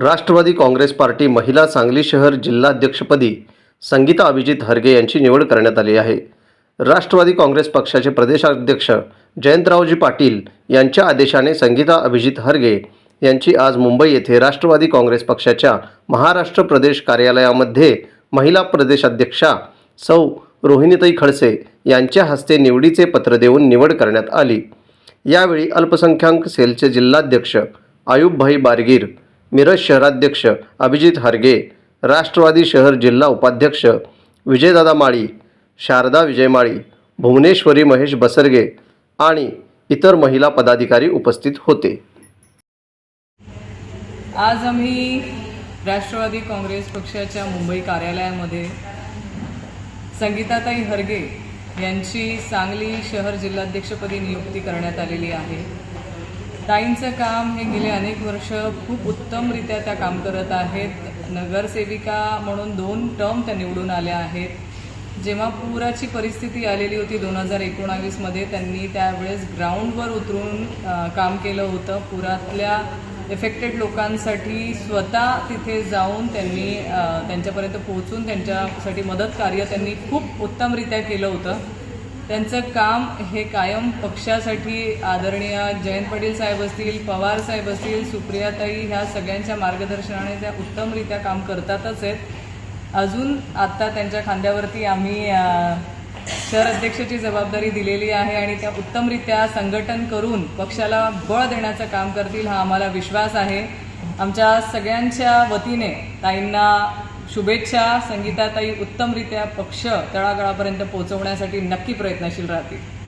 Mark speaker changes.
Speaker 1: Rashtrawadi Congress party महिला सांगली शहर जिल्हाध्यक्षपदी संगीता अभिजित हरगे यांची निवड करण्यात आली आहे. राष्ट्रवादी काँग्रेस पक्षाचे प्रदेशाध्यक्ष जयंतरावजी पाटील यांच्या आदेशाने संगीता अभिजित हरगे यांची आज मुंबई येथे राष्ट्रवादी काँग्रेस पक्षाच्या महाराष्ट्र प्रदेश कार्यालयामध्ये महिला प्रदेशाध्यक्षा सौ. रोहिणीताई खडसे यांच्या हस्ते निवडीचे पत्र देऊन निवड करण्यात आली. यावेळी अल्पसंख्याक सेलचे जिल्हाध्यक्ष आयुबभाई बारगीर मिरज शहराध्यक्ष अभिजित हरगे राष्ट्रवादी शहर जिल्हा उपाध्यक्ष विजयदादा माळी शारदा विजय माळी भुवनेश्वरी महेश बसरगे आणि इतर महिला पदाधिकारी उपस्थित होते.
Speaker 2: आज आम्ही राष्ट्रवादी काँग्रेस पक्षाच्या मुंबई कार्यालयामध्ये संगीताताई हरगे यांची सांगली शहर जिल्हाध्यक्षपदी नियुक्ती करण्यात आलेली आहे. ताईंचं काम हे गेले अनेक वर्ष खूप उत्तमरित्या त्या काम करत आहेत. नगरसेविका म्हणून दोन टर्म त्या निवडून आल्या आहेत. जेव्हा पुराची परिस्थिती आलेली होती दोन हजार एकोणावीसमध्ये त्यांनी त्यावेळेस ग्राउंडवर उतरून काम केलं होतं. पुरातल्या एफेक्टेड लोकांसाठी स्वतः तिथे जाऊन त्यांनी त्यांच्यापर्यंत पोहोचून त्यांच्यासाठी मदत कार्य त्यांनी खूप उत्तमरित्या केलं होतं. त्यांचं काम हे कायम पक्षासाठी आदरणीय जयंत पाटील साहेब असतील पवार साहेब असतील सुप्रियाताई ह्या सगळ्यांच्या मार्गदर्शनाने त्या उत्तमरित्या काम करतातच आहेत. अजून आत्ता त्यांच्या खांद्यावरती आम्ही शहर अध्यक्षाची जबाबदारी दिलेली आहे आणि त्या उत्तमरित्या संघटन करून पक्षाला बळ देण्याचं काम करतील हा आम्हाला विश्वास आहे. आमच्या सगळ्यांच्या वतीने ताईंना शुभेच्छा संगीताताई उत्तमरित्या पक्ष तळागाळापर्यंत पोहोचवण्यासाठी नक्की प्रयत्नशील राहतील.